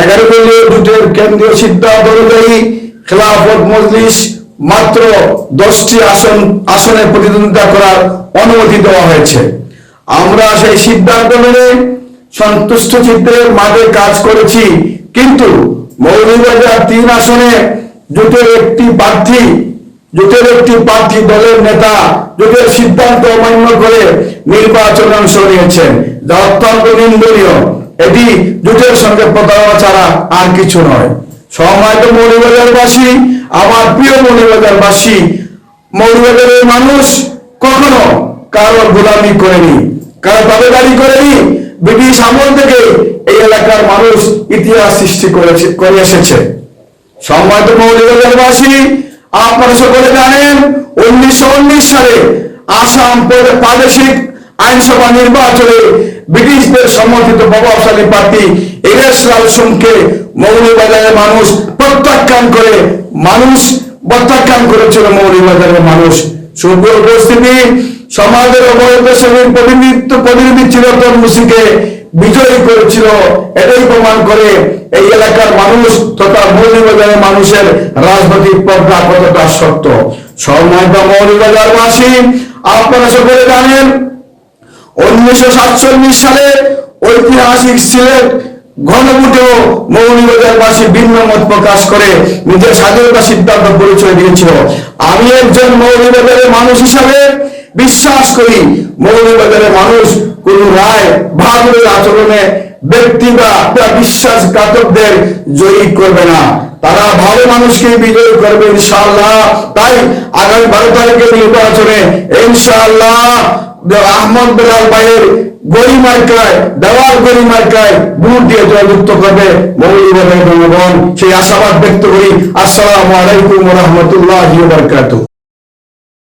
এগারো কেন্দ্রীয় সিদ্ধান্ত মজলিস মাত্র দশটি আসন আসনে প্রতিদ্বন্দ্বিতা করার অনুমতি দেওয়া হয়েছে। আমরা সেই সিদ্ধান্ত মেনে সন্তুষ্ট চিত্রের মাঝে কাজ করেছি। কিন্তু মৌলভীবাজার তিন আসনে জোটের একটি প্রার্থী, জোটের একটি প্রার্থী দলের নেতা, জোটের সিদ্ধান্ত অমান্য করে নির্বাচনে অংশ নিয়েছেন। যা অত্যন্ত নিন্দনীয়। এটি জোটের সঙ্গে প্রতারণা ছাড়া আর কিছু নয়। সম্মানিত মৌলভীবাজারবাসী আমার প্রিয় মৌলভীবাজারবাসী মৌলভীবাজারের মানুষ কখনো কারোর গোলামি করেনি, কারও দাবেদারি করেনি ব্রিটিশ আমল থেকে এই এলাকার মানুষ ইতিহাস সৃষ্টি করেছে, করে এসেছে। সম্মানিত মৌলিকবাসী আপনারা সকলে জানেন, উনিশশো উনিশ সালে আসাম প্র- প্রাদেশিক আইনসভা নির্বাচনে ব্রিটিশদের সমর্থিত প্রভাবশালী পার্টি ইরেশ লাল সোমকে মৌলবাজারের মানুষ প্রত্যাখ্যান করে, মানুষ প্রত্যাখ্যান করেছিল মৌলবাজারের মানুষ। শুভ উপস্থিতি। সমাজের শ্রেণির প্রতিনিধিত্ব প্রতিনিধি চিরতন মুসিকে বিজয়ী করেছিল। এটাই প্রমাণ করে এই এলাকার মানুষ তথা মৌলিবাজারের মানুষের রাজনৈতিক প্রজ্ঞা কতটা সত্য সম্মানিত মৌলিবাজারবাসী আপনারা সকলে জানেন, উনিশশো সাতচল্লিশ সালে ঐতিহাসিক সিলেট মৌলিবাজারবাসী ভিন্ন মত প্রকাশ করে নিজের স্বাধীনতা সিদ্ধান্ত পরিচয় দিয়েছিল। আমি একজন মানুষ হিসাবে বিশ্বাস করি। মানুষ কোন রায় আচরণে ব্যক্তি বা জয়ী করবে না। তারা ভালো মানুষকে বিজয় করবে ইনশাআল্লাহ। তাই আগামী বারো তারিখের নির্বাচনে আহমদ বেলাল ভাইয়ের গড়ি মার্কায় দেওয়াল গড়ি মার্কায় ভোট দিয়ে জয়যুক্ত করবে মৌলিবাজারের জনগণ। সেই আশাবাদ ব্যক্ত করি। আসসালামু আলাইকুম রহমতুল্লাহ বারকাতুহ।